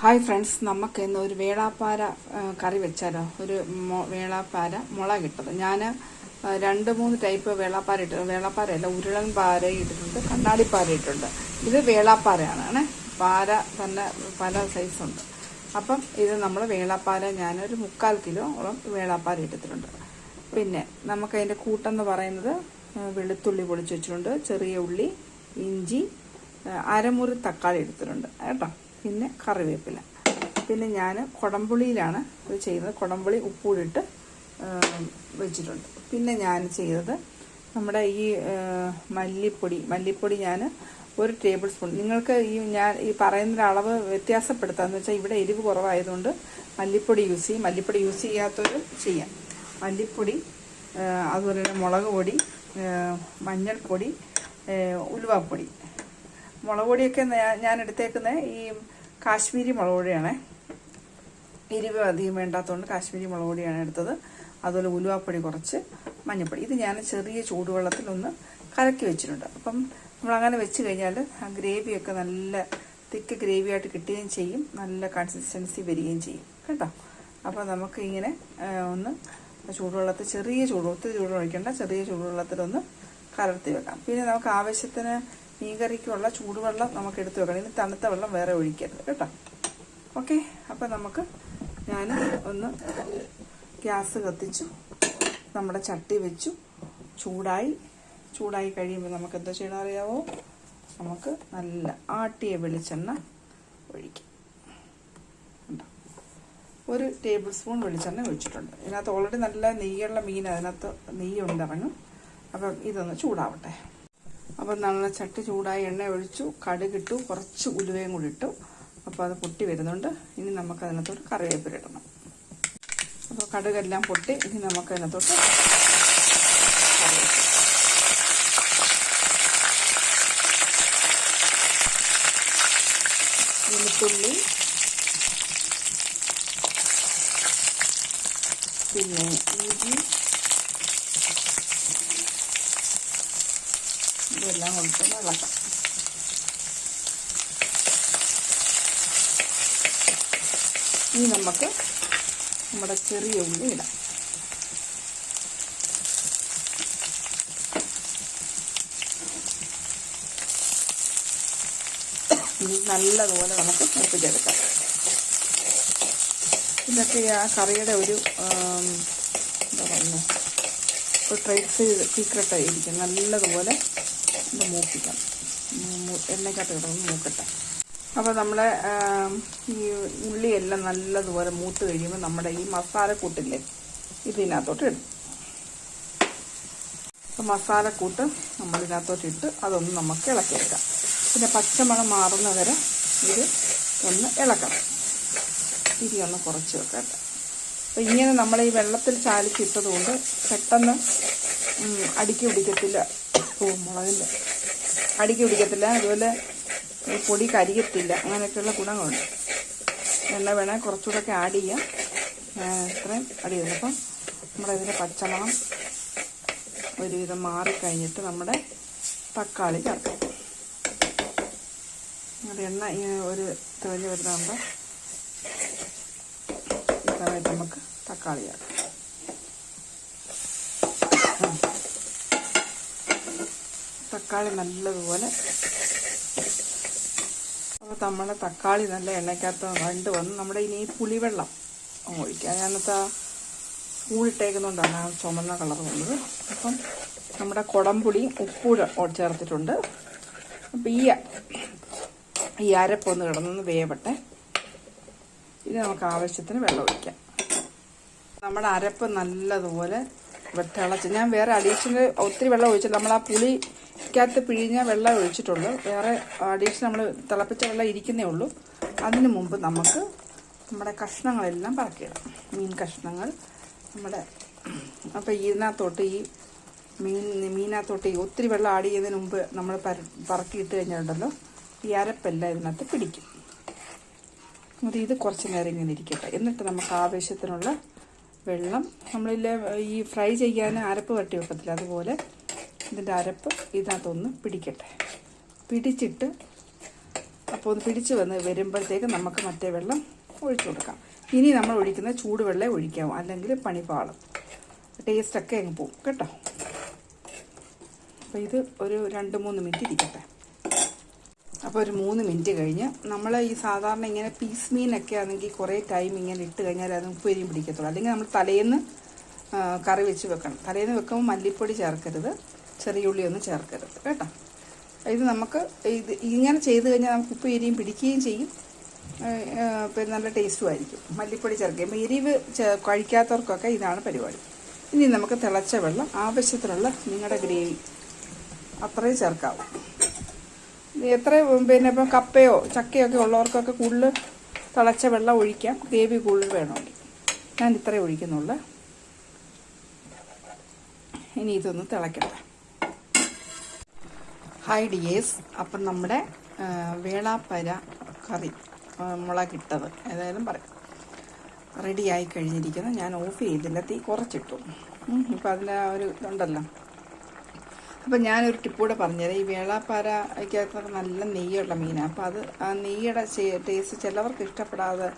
Hi friends നമുക്ക് ഇന്ന് ഒരു വേളാപ്പാര കറി വെച്ചാലോ? ഒരു വേളാപ്പാര മുള കിട്ടത് ഞാൻ രണ്ട് മൂന്ന് ടൈപ്പ് വേളാപ്പാര ഇട്ട് വേളാപ്പാരയല്ല ഉരുളൻ പാര ഇട്ടിട്ടുണ്ട് കണ്ണാടിപ്പാര ഇട്ടിട്ടുണ്ട്. ഇത് വേളാപ്പാരയാണ്. പാര തന്നെ പല സൈസുണ്ട് അപ്പം ഇത് നമ്മൾ വേളാപ്പാര ഞാനൊരു മുക്കാൽ കിലോ ഓളം വേളാപ്പാര ഇട്ടിട്ടുണ്ട്. പിന്നെ നമുക്ക് അതിന്റെ കൂട്ടെന്ന് പറയുന്നത് വെളുത്തുള്ളി പൊളിച്ച് വെച്ചിട്ടുണ്ട് ചെറിയ ഉള്ളി ഇഞ്ചി അരമുറി തക്കാളി എടുത്തിട്ടുണ്ട് കേട്ടോ? പിന്നെ കറിവേപ്പില. പിന്നെ ഞാൻ കുടംപുളിയിലാണ് ഇത് ചെയ്യുന്നത്. കുടംപുളി ഉപ്പൂടിട്ട് വെച്ചിട്ടുണ്ട്. പിന്നെ ഞാൻ ചെയ്തത് നമ്മുടെ ഈ മല്ലിപ്പൊടി. മല്ലിപ്പൊടി ഞാൻ ഒരു ടേബിൾ സ്പൂൺ. നിങ്ങൾക്ക് ഈ ഞാൻ ഈ പറയുന്ന അളവ് വ്യത്യാസപ്പെടുത്താന്ന് വെച്ചാൽ ഇവിടെ എരിവ് കുറവായതുകൊണ്ട് മല്ലിപ്പൊടി യൂസ് ചെയ്യും. മല്ലിപ്പൊടി യൂസ് ചെയ്യാത്തവരും ചെയ്യാം. മല്ലിപ്പൊടി അതുപോലെ തന്നെ മുളക് പൊടി മഞ്ഞൾപ്പൊടി ഉലുവാപ്പൊടി മുളക് പൊടിയൊക്കെ ഞാൻ എടുത്തേക്കുന്നത് ഈ കാശ്മീരി മുളക് പൊടിയാണ് എരിവ് അധികം വേണ്ടാത്തതുകൊണ്ട് കാശ്മീരി മുളക് പൊടിയാണ് എടുത്തത്. അതുപോലെ ഉലുവാപ്പൊടി കുറച്ച് മഞ്ഞൾപ്പൊടി. ഇത് ഞാൻ ചെറിയ ചൂടുവെള്ളത്തിൽ ഒന്ന് കലക്കി വെച്ചിട്ടുണ്ട്. അപ്പം നമ്മൾ അങ്ങനെ വെച്ച് കഴിഞ്ഞാൽ ആ ഗ്രേവിയൊക്കെ നല്ല തിക്ക് ഗ്രേവി ആയിട്ട് കിട്ടുകയും ചെയ്യും. നല്ല കൺസിസ്റ്റൻസി വരികയും ചെയ്യും. കേട്ടോ? അപ്പോൾ നമുക്ക് ഇങ്ങനെ ഒന്ന് ചൂടുവെള്ളത്തിൽ ചെറിയ ചൂട് ഒത്തിരി ചൂട് ഒഴിക്കേണ്ട. ചെറിയ ചൂടുവെള്ളത്തിലൊന്ന് കലർത്തി വെക്കാം. പിന്നെ നമുക്ക് ആവശ്യത്തിന് മീൻകറിക്കുള്ള ചൂടുവെള്ളം നമുക്ക് എടുത്ത് വെക്കണം. ഇനി തണുത്ത വെള്ളം വേറെ ഒഴിക്കരുത് കേട്ടോ? ഓക്കെ അപ്പം നമുക്ക് ഞാൻ ഒന്ന് ഗ്യാസ് കത്തിച്ചു നമ്മുടെ ചട്ടി വെച്ചു. ചൂടായി ചൂടായി കഴിയുമ്പോൾ നമുക്ക് എന്താ ചെയ്യണം അറിയാവോ? നമുക്ക് നല്ല ആട്ടിയ വെളിച്ചെണ്ണ ഒഴിക്കാം? ഒരു ടേബിൾ സ്പൂൺ വെളിച്ചെണ്ണ ഒഴിച്ചിട്ടുണ്ട്. ഇതിനകത്ത് ഓൾറെഡി നല്ല നെയ്യുള്ള മീൻ അതിനകത്ത് നെയ്യ് അപ്പം ഇതൊന്ന് ചൂടാവട്ടെ. അപ്പം നല്ല ചട്ടി ചൂടായി എണ്ണ ഒഴിച്ചു കടുകിട്ടു കുറച്ച് ഉലുവയും കൂടി ഇട്ടു അപ്പോൾ അത് പൊട്ടി വരുന്നുണ്ട് ഇനി നമുക്ക് അതിനകത്തോട്ട് കറിവേപ്പില ഇടണം അപ്പോൾ കടുകെല്ലാം പൊട്ടി ഇനി നമുക്ക് അതിനകത്തോട്ട് കറിവേപ്പില. വെളുത്തുള്ളി പിന്നെ ഇഞ്ചി ഇതെല്ലാം കൊണ്ടൊന്ന് ഇളക്കാം ഇനി നമുക്ക് നമ്മുടെ ചെറിയ ഉള്ളി ഇടാം. നല്ലതുപോലെ നമുക്ക് മുപ്പിച്ചെടുക്കാം. ഇതൊക്കെ ആ കറിയുടെ ഒരു എന്താ പറയുന്നത് ഒരു സീക്രട്ടായിരിക്കും നല്ലതുപോലെ ഇത് മൂപ്പിക്കാം എണ്ണയ്ക്കകത്ത് കിടന്ന് മൂക്കട്ടെ. അപ്പോൾ നമ്മൾ ഈ ഉള്ളിയെല്ലാം നല്ലതുപോലെ മൂത്ത് കഴിയുമ്പോൾ നമ്മുടെ ഈ മസാലക്കൂട്ടില്ലേ ഇതിനകത്തോട്ട് ഇടും. അപ്പോൾ മസാലക്കൂട്ട് നമ്മളിതിനകത്തോട്ട് ഇട്ട് അതൊന്ന് നമുക്ക് ഇളക്കിയെടുക്കാം. പിന്നെ പച്ചമണം മാറുന്ന വരെ ഇത് ഒന്ന് ഇളക്കണം. തിരി ഒന്ന് കുറച്ച് വെക്കട്ടെ. അപ്പോൾ ഇങ്ങനെ നമ്മൾ ഈ വെള്ളത്തിൽ ചാലിച്ചിട്ടതുകൊണ്ട് പെട്ടെന്ന് അടുക്കി പിടിക്കത്തില്ല. ഓ മുളകിന്റെ അടുക്കി പിടിക്കത്തില്ല. അതുപോലെ പൊടി കരിയത്തില്ല. അങ്ങനെയൊക്കെയുള്ള ഗുണങ്ങളുണ്ട്. എണ്ണ വേണേൽ കുറച്ചുകൂടെ ഒക്കെ ആഡ് ചെയ്യാം ഇത്രയും ആഡ് ചെയ്തില്ല അപ്പം നമ്മുടെ ഇതിന്റെ പച്ചമണം ഒരുവിധം മാറിക്കഴിഞ്ഞിട്ട് നമ്മുടെ തക്കാളി ചേർക്കാം. എണ്ണ ഒരു തെളിഞ്ഞ് വരുന്നുണ്ട് സമയത്ത് നമുക്ക് തക്കാളി ചേർക്കാം തക്കാളി നല്ലതുപോലെ അപ്പോൾ നമ്മുടെ തക്കാളി നല്ല എണ്ണയ്ക്കകത്ത് വണ്ട് വന്ന് നമ്മുടെ ഇനി പുളിവെള്ളം ഒഴിക്കുക അതിനകത്ത് സ്കൂളിട്ടേക്കുന്നതുകൊണ്ടാണ് ആ ചുമന്ന കളർ വന്നത്. അപ്പം നമ്മുടെ കുടംപുളി ഉപ്പൂടെ ചേർത്തിട്ടുണ്ട്. അപ്പം ഈ ഈ അരപ്പൊന്ന് കിടന്നൊന്ന് വേവട്ടെ. ഇത് നമുക്ക് ആവശ്യത്തിന് വെള്ളം ഒഴിക്കാം. നമ്മുടെ അരപ്പ് നല്ലതുപോലെ വെട്ടിളച്ച്. ഞാൻ വേറെ അഡീഷണൽ ഒത്തിരി വെള്ളം ഒഴിച്ചില്ല നമ്മൾ ആ പുളിക്കകത്ത് പിഴിഞ്ഞ വെള്ളം ഒഴിച്ചിട്ടുള്ളൂ വേറെ അഡീഷണൽ നമ്മൾ തിളപ്പിച്ച വെള്ളം ഇരിക്കുന്നേ ഉള്ളൂ. അതിന് മുമ്പ് നമുക്ക് നമ്മുടെ കഷ്ണങ്ങളെല്ലാം പറക്കിയിടാം. മീൻ കഷ്ണങ്ങൾ നമ്മുടെ അപ്പോൾ ഇതിനകത്തോട്ട് ഈ മീൻ മീനകത്തോട്ട് ഒത്തിരി വെള്ളം ആഡ് ചെയ്യുന്നതിന് മുമ്പ് നമ്മൾ പറക്കിയിട്ട് കഴിഞ്ഞിട്ടുണ്ടല്ലോ ഈ അരപ്പെല്ലാം ഇതിനകത്ത് പിടിക്കും. അത് ഇത് കുറച്ച് നേരം ഇങ്ങനെ ഇരിക്കട്ടെ. എന്നിട്ട് നമുക്ക് ആവശ്യത്തിനുള്ള വെള്ളം നമ്മളിൽ ഈ ഫ്രൈ ചെയ്യാൻ അരപ്പ് വട്ടി വെക്കത്തില്ല അതുപോലെ ഇതിന്റെ അരപ്പ് ഇതിനകത്തൊന്ന് പിടിക്കട്ടെ. പിടിച്ചിട്ട് അപ്പോൾ ഒന്ന് പിടിച്ച് വന്ന് വരുമ്പോഴത്തേക്ക് നമുക്ക് മറ്റേ വെള്ളം ഒഴിച്ചു കൊടുക്കാം. ഇനി നമ്മൾ ഒഴിക്കുന്ന ചൂടുവെള്ളം ഒഴിക്കാം അല്ലെങ്കിൽ പണി പാളും ടേസ്റ്റൊക്കെ അങ്ങ് പോവും കേട്ടോ. അപ്പോൾ ഇത് ഒരു രണ്ട് മൂന്ന് മിനിറ്റ് ഇരിക്കട്ടെ. അപ്പോൾ ഒരു മൂന്ന് മിനിറ്റ് കഴിഞ്ഞ് നമ്മൾ ഈ സാധാരണ ഇങ്ങനെ പീസ് മീനൊക്കെ ആണെങ്കിൽ കുറേ ടൈം ഇങ്ങനെ ഇട്ട് കഴിഞ്ഞാൽ അത് ഉപ്പേരിയും പിടിക്കത്തുള്ളൂ. അല്ലെങ്കിൽ നമ്മൾ തലേന്ന് കറി വെച്ച് വെക്കണം. തലേന്ന് വെക്കുമ്പോൾ മല്ലിപ്പൊടി ചേർക്കരുത്. ചെറിയ ഉള്ളി ഒന്നും ചേർക്കരുത്. കേട്ടോ? ഇത് നമുക്ക് ഇത് ഇങ്ങനെ ചെയ്ത് കഴിഞ്ഞാൽ നമുക്ക് ഉപ്പേരിയും പിടിക്കുകയും ചെയ്യും. പിന്നെ നല്ല ടേസ്റ്റും ആയിരിക്കും. മല്ലിപ്പൊടി ചേർക്കുക എരിവ് കഴിക്കാത്തവർക്കൊക്കെ ഇതാണ് പരിപാടി. ഇനി നമുക്ക് തിളച്ച വെള്ളം. ആവശ്യത്തിനുള്ള നിങ്ങളുടെ ഗ്രേവി. അത്രയും ചേർക്കാവും. എത്ര പിന്നെ ഇപ്പം കപ്പയോ ചക്കയോ ഒക്കെ ഉള്ളവർക്കൊക്കെ കൂടുതൽ തിളച്ച വെള്ളം ഒഴിക്കാം. ഗ്രേവി കൂടുതൽ വേണമെങ്കിൽ. ഞാൻ ഇത്രയും ഒഴിക്കുന്നുള്ളൂ. ഇനി ഇതൊന്ന് തിളക്കട്ടെ. ഹായ് ഡിയേഴ്സ് അപ്പം നമ്മുടെ വേളാപ്പര കറി മുളകിട്ടത് ഏതായാലും പറയാം. റെഡിയായി കഴിഞ്ഞിരിക്കുന്നു. ഞാൻ ഓഫ് ചെയ്തില്ല. തീ കുറച്ചിട്ടു. ഇപ്പം അതിന്റെ ആ ഒരു ഇതുണ്ടല്ലോ. അപ്പം ഞാനൊരു ടിപ്പ് കൂടെ പറഞ്ഞുതരാം. ഈ വേളാപ്പാരയ്ക്കകത്തൊക്കെ നല്ല നെയ്യുള്ള മീനാണ് അപ്പോൾ അത് ആ നെയ്യുടെ ടേസ്റ്റ് ചിലവർക്ക് ഇഷ്ടപ്പെടാതെ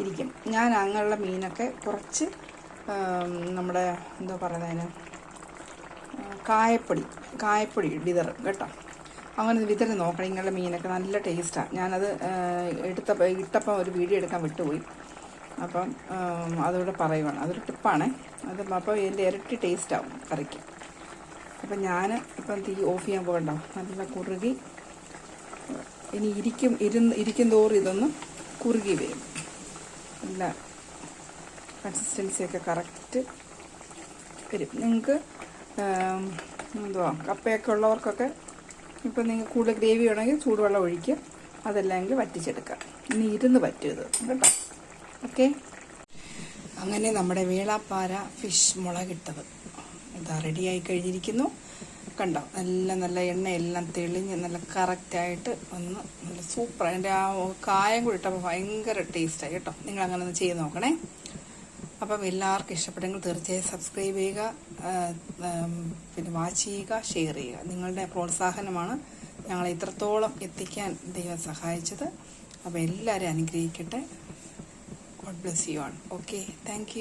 ഇരിക്കും. ഞാൻ അങ്ങനെയുള്ള മീനൊക്കെ കുറച്ച് നമ്മുടെ എന്താ പറയുന്നതിന് കായപ്പൊടി കായപ്പൊടി വിതറ് കേട്ടോ. അങ്ങനെ വിതറി നോക്കണം. ഇങ്ങനെയുള്ള മീനൊക്കെ നല്ല ടേസ്റ്റാണ് ഞാനത് എടുത്തപ്പോൾ ഇട്ടപ്പോൾ ഒരു വീഡിയോ എടുക്കാൻ വിട്ടുപോയി. അപ്പം അതുകൂടെ പറയുവാണ്. അതൊരു ടിപ്പാണേ അത് അപ്പോൾ ഇതിന്റെ ഇരട്ടി ടേസ്റ്റാവും കറിക്ക്. അപ്പം ഞാൻ ഇപ്പം തീ ഓഫ് ചെയ്യാൻ പോകണ്ട. നല്ല കുറുകി. ഇനി ഇരിക്കും ഇരുന്ന് ഇരിക്കും തോറും ഇതൊന്ന് കുറുകി വരും. നല്ല കൺസിസ്റ്റൻസിയൊക്കെ കറക്റ്റ് വരും. നിങ്ങൾക്ക് എന്തുവാ കപ്പയൊക്കെ ഉള്ളവർക്കൊക്കെ ഇപ്പം നിങ്ങൾ കൂടുതൽ ഗ്രേവി വേണമെങ്കിൽ ചൂടുവെള്ളം ഒഴിക്കുക. അതല്ലെങ്കിൽ വറ്റിച്ചെടുക്കുക. ഇനി ഇരുന്ന് പറ്റും ഇത് കേട്ടോ? ഓക്കെ? അങ്ങനെ നമ്മുടെ വേളാപ്പാര ഫിഷ് മുളകിട്ടത്. ഇതാ ആയി കഴിഞ്ഞിരിക്കുന്നു കണ്ടോ? നല്ല നല്ല എണ്ണ എല്ലാം തെളിഞ്ഞ് നല്ല കറക്റ്റായിട്ട് ഒന്ന് നല്ല സൂപ്പർ അതിന്റെ ആ കായം കൂടി ഇട്ടപ്പോൾ ഭയങ്കര ടേസ്റ്റായി കേട്ടോ. നിങ്ങൾ അങ്ങനെ ഒന്ന് ചെയ്ത് നോക്കണേ. അപ്പം എല്ലാവർക്കും ഇഷ്ടപ്പെട്ടെങ്കിൽ തീർച്ചയായും സബ്സ്ക്രൈബ് ചെയ്യുക പിന്നെ വാച്ച് ചെയ്യുക ഷെയർ ചെയ്യുക. നിങ്ങളുടെ പ്രോത്സാഹനമാണ് ഞങ്ങളെ ഇത്രത്തോളം എത്തിക്കാൻ ദൈവം സഹായിച്ചത്. അപ്പോൾ എല്ലാവരും അനുഗ്രഹിക്കട്ടെ. ഗോഡ് ബ്ലെസ് യു ആണ് ഓക്കെ. താങ്ക്